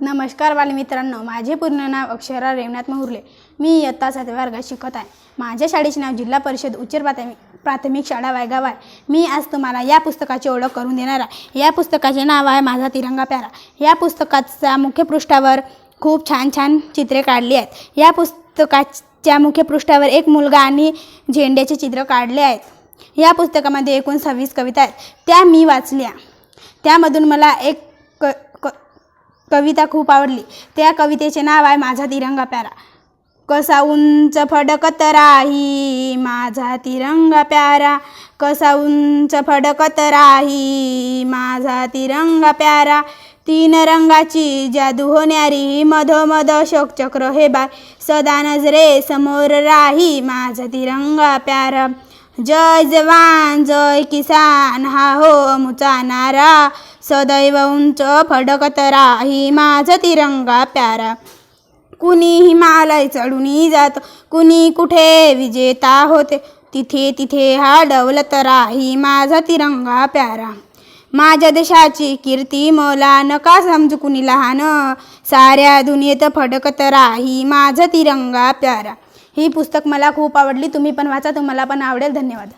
नमस्कार बालमित्रांनो माझे पूर्ण नाव अक्षरा रेवनाथ मोहुर्ले. मी इयत्ता सातव्या वर्गात शिकत आहे. माझ्या शाळेचे नाव जिल्हा परिषद उच्च प्राथमिक प्राथमिक शाळा वायगाव आहे. मी आज तुम्हाला या पुस्तकाची ओळख करून देणार आहे. या पुस्तकाचे नाव आहे माझा तिरंगा प्यारा. या पुस्तकाचा मुख्य पृष्ठावर खूप छान छान चित्रे काढली आहेत. या पुस्तकाच्या मुख्य पृष्ठावर एक मुलगा आणि झेंड्याचे चित्र काढले आहेत. या पुस्तकामध्ये एकूण सव्वीस कविता आहेत. त्या मी वाचल्या. त्यामधून मला एक कविता खूप आवडली. त्या कवितेचे नाव आहे माझा तिरंगा प्यारा. कसा उंच फडकत राही माझा तिरंगा प्यारा. कसा उंच फडकत राही माझा तिरंगा प्यारा. तीन रंगाची जादू होणारी मधोमध चक्र हे बाय. सदा नजरे समोर राही माझा तिरंगा प्यारा. जय जवान जय किसान हा हो मुचा नारा. सदैव उंच फडकत राही माझा तिरंगा प्यारा. कुणी हिमालय चढून जात कुणी कुठे विजेता होते तिथे तिथे हा डवलत राही माझा तिरंगा प्यारा. माझ्या देशाची कीर्ती मला नका समजू कुणी लहान. साऱ्या दुनियेत फडकत राही माझा तिरंगा प्यारा. ही पुस्तक मला खूप आवडली तुम्ही पण वाचा तुम्हाला पण आवडेल. धन्यवाद.